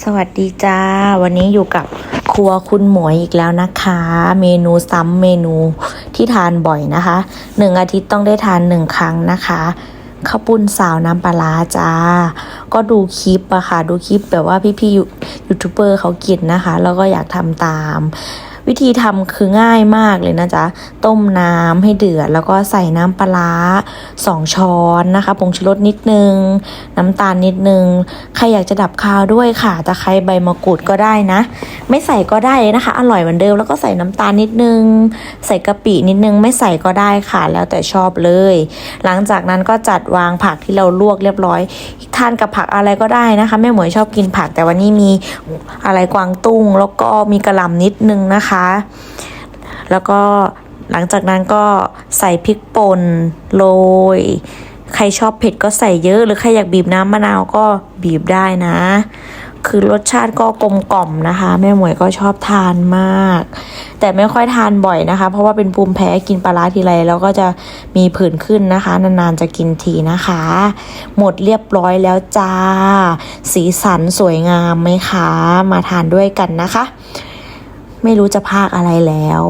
สวัสดีจ้า วันนี้อยู่กับครัวคุณหมวยอีกแล้วนะคะ เมนูซ้ำเมนูที่ทานบ่อยนะคะหนึ่งอาทิตย์ต้องได้ทานหนึ่งครั้งนะคะข้าวปุ้นสาวน้ำปลาจ้า ก็ดูคลิปอะค่ะ ดูคลิปแบบว่าพี่ๆยูยูทูบเบอร์เขากินนะคะ แล้วก็อยากทำตาม วิธีทำคือง่ายมากเลยนะจ๊ะ ต้มน้ำให้เดือด แล้วก็ใส่น้ำปลาสองช้อนนะคะผงชูรสนิดนึง น้ำตาลนิดนึง ใครอยากจะดับคาวด้วยค่ะตะไคร้ใบมะกรูดก็ได้นะ ไม่ใส่ก็ได้นะคะ อร่อยเหมือนเดิมแล้วก็ใส่น้ำตาลนิดนึง ใส่กะปินิดนึง ไม่ใส่ก็ได้ค่ะ แล้วแต่ชอบเลย หลังจากนั้นก็จัดวางผักที่เราลวกเรียบร้อยานกับผักอะไรก็ได้นะคะแม่หมวยชอบกินผัก แต่วันนี้มีอะไรกวางตุ้ง แล้วก็มีกระหล่ำนิดนึงนะคะ แล้วก็หลังจากนั้นก็ใส่พริกป่นโรยใครชอบเผ็ดก็ใส่เยอะ หรือใครอยากบีบน้ำมะนาวก็บีบได้นะ คือรสชาติก็กลมกล่อมนะคะ แม่หมวยก็ชอบทานมาก แต่ไม่ค่อยทานบ่อยนะคะ เพราะว่าเป็นภูมิแพ้กินปลาร้าทีไรแล้วก็จะมีผื่นขึ้นนะคะ นานๆจะกินทีนะคะ หมดเรียบร้อยแล้วจ้า สีสันสวยงามไหมคะ มาทานด้วยกันนะคะ ไม่รู้จะพากอะไรแล้ว